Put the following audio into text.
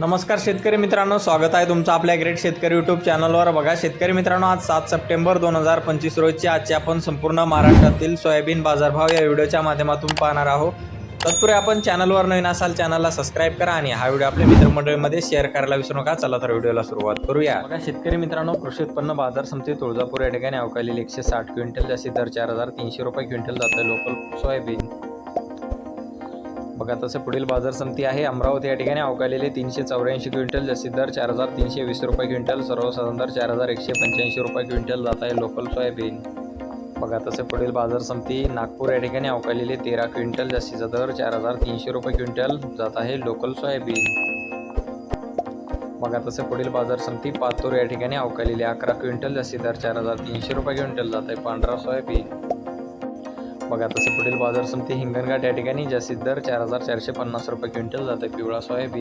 नमस्कार शेतकरी मित्रांनो स्वागत आहे तुमचं आपल्या ग्रेट शेतकरी यूट्यूब चॅनलवर बघा शेतकरी मित्रांनो आज सात सप्टेंबर दोन हजार पंचवीस रोजची आजची आपण संपूर्ण महाराष्ट्रातील सोयाबीन बाजारभाव या व्हिडिओच्या माध्यमातून पाहणार आहोत. तत्पूर्वी आपण चॅनलवर नवीन असाल चॅनलला सबस्क्राईब करा आणि हा व्हिडिओ आपल्या मित्रमंडळीमध्ये शेअर करायला विसरू नका. चला तर व्हिडिओला सुरुवात करूया. बघा शेतकरी मित्रांनो कृषी उत्पन्न बाजार समिती तुळजापूर या ठिकाणी अवकालेली एकशे साठ क्विंटल जास्तीत दर चार हजार तीनशे रुपये क्विंटल जातं आहे लोकल सोयाबीन बघा तसं पुढील बाजार समिती आहे. अमरावती या ठिकाणी अवकालेले तीनशे चौऱ्याऐंशी क्विंटल जास्तीत दर चार हजार तीनशे वीस रुपये क्विंटल सर्वसाधारण दर चार हजार एकशे पंच्याऐंशी रुपये क्विंटल जात आहे लोकल सोयाबीन बघा तसे पुढील बाजार समिती नागपूर या ठिकाणी अवकालेले तेरा क्विंटल जास्तीचा दर चार हजार तीनशे रुपये क्विंटल जात आहे लोकल सोयाबीन बघा तसे पुढील बाजार समिती पातूर या ठिकाणी अवकालेले अकरा क्विंटल जास्ती दर चार हजार तीनशे रुपये क्विंटल जात आहे पांढरा सोयाबीन बघा तसे पुढील बाजार समिती हिंगणघाट या ठिकाणी जास्तीत दर चार हजार चारशे पन्नास रुपये क्विंटल जाते. पिवळा सोयाबीन.